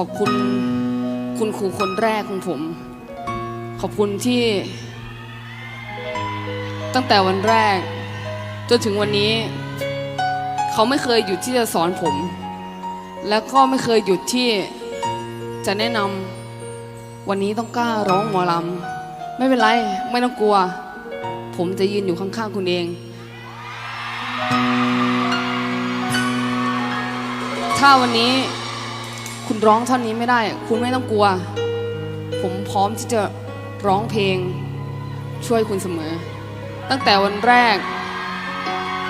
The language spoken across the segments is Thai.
ขอบคุณคุณครูคนแรกของผม ขอบคุณที่ ตั้งแต่วันแรก จนถึงวันนี้ เขาไม่เคยหยุดที่จะสอนผม แล้วก็ไม่เคยหยุดที่จะแนะนำวันนี้ต้องกล้าร้องหมอลำไม่เป็นไร ไม่ต้องกลัว ผมจะยืนอยู่ข้างๆคุณเอง ถ้าวันนี้ คุณร้องท่อนนี้ไม่ได้ คุณไม่ต้องกลัว ผมพร้อมที่จะร้องเพลง ช่วยคุณเสมอ ตั้งแต่วันแรก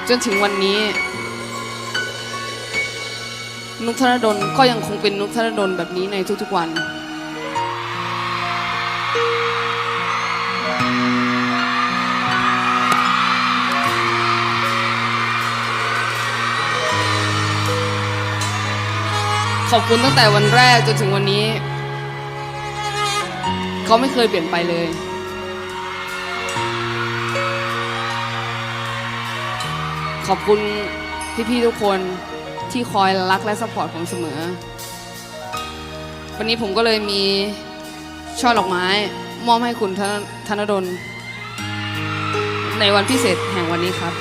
จนถึงวันนี้ นุกธนดลก็ยังคงเป็นนุกธนดลแบบนี้ในทุกๆวัน ขอบคุณตั้งแต่วันแรกจนถึงวันนี้ เขาไม่เคยเปลี่ยนไปเลย ขอบคุณพี่ๆทุกคนที่คอยรักและสปอร์ตผมเสมอ วันนี้ผมก็เลยมีช่อดอกไม้ มอบให้คุณธนดล ในวันพิเศษแห่งวันนี้ครับ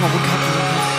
ขอบคุณครับ